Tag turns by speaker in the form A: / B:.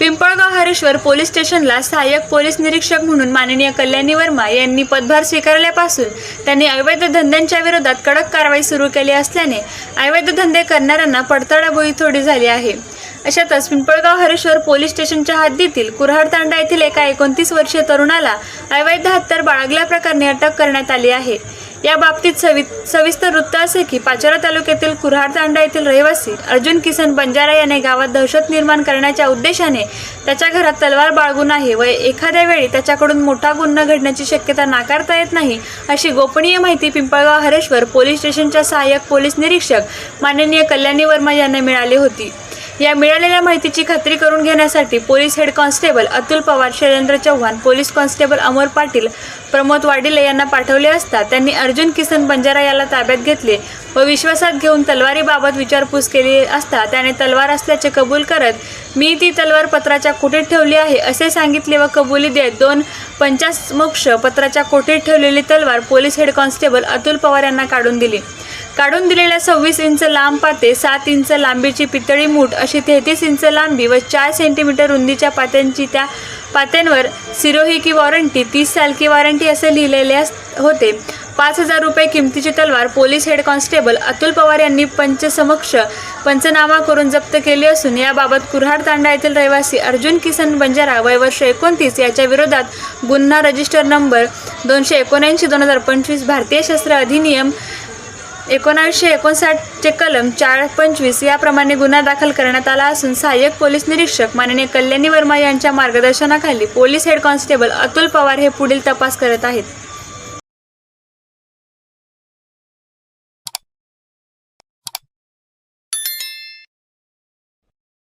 A: Pimpalgaon Hareshwar police स्टेशनला सहाय्यक police निरीक्षक म्हणून माननीय कल्याणी वर्मा यांनी पदभार स्वीकारल्यापासून त्यांनी अवैध धंद्यांच्या विरोधात कडक कारवाई सुरू केली असल्याने अवैध धंदे करणाऱ्यांना पडताळाबोळी थोडी झाली आहे. अशातच पिंपळगाव हरेश्वर पोलीस स्टेशनच्या हद्दीतील कुऱ्हाड तांडा येथील एका एकोणतीस वर्षीय तरुणाला अवैध हत्यार बाळगल्याप्रकरणी अटक करण्यात आली आहे. या बाबतीत सवि सविस्तर वृत्त असे की पाचोरा तालुक्यातील कुऱ्हाड तांडा येथील रहिवासी अर्जुन किसन बंजारा याने गावात दहशत निर्माण करण्याच्या उद्देशाने त्याच्या घरात तलवार बाळगून आहे व एखाद्या वेळी त्याच्याकडून मोठा गुन्हा घडण्याची शक्यता नाकारता येत नाही अशी गोपनीय माहिती पिंपळगाव हरेश्वर पोलीस स्टेशनच्या सहाय्यक पोलीस निरीक्षक माननीय कल्याणी वर्मा यांना मिळाली होती. या मिळालेल्या माहितीची खात्री करून घेण्यासाठी police head constable Atul Pawar Shailendra Chavan police constable Amar Patil Pramod Wadile यांना पाठवले असता त्यांनी अर्जुन किसन बंजारा याला ताब्यात घेतले व विश्वासात घेऊन तलवारीबाबत विचारपूस केली असता त्याने तलवार असल्याचे कबूल करत मी ती तलवार पत्राच्या कोठेत ठेवली आहे? असे सांगितले व कबुली देत दोन पंचामोक्ष पत्राच्या कोठेत ठेवलेली तलवार police head constable Atul Pawar यांना काढून दिली. काढून दिलेल्या सव्वीस इंच लांब पाते सात इंच लांबीची पितळी मूठ अशी तेहतीस इंच लांबी व चार सेंटीमीटर रुंदीच्या पात्यांची त्या पात्यांवर सिरोही की वॉरंटी तीस साल की वॉरंटी असे लिहिलेले होते. पाच हजार रुपये किमतीची तलवार police head constable Atul Pawar यांनी पंचसमक्ष पंचनामा करून जप्त केली असून याबाबत कुऱ्हाड तांडा येथील रहिवासी अर्जुन किसन बंजारा वय वर्ष एकोणतीस याच्या विरोधात गुन्हा रजिस्टर नंबर दोनशे एकोणऐंशी दोन हजार पंचवीस भारतीय शस्त्र अधिनियम एकोणावीसशे एकोणसाठचे कलम चार पंचवीस याप्रमाणे गुन्हा दाखल करण्यात आला असून सहाय्यक पोलीस निरीक्षक माननीय कल्याणी वर्मा यांच्या मार्गदर्शनाखाली police head constable Atul Pawar हे पुढील तपास करत आहेत.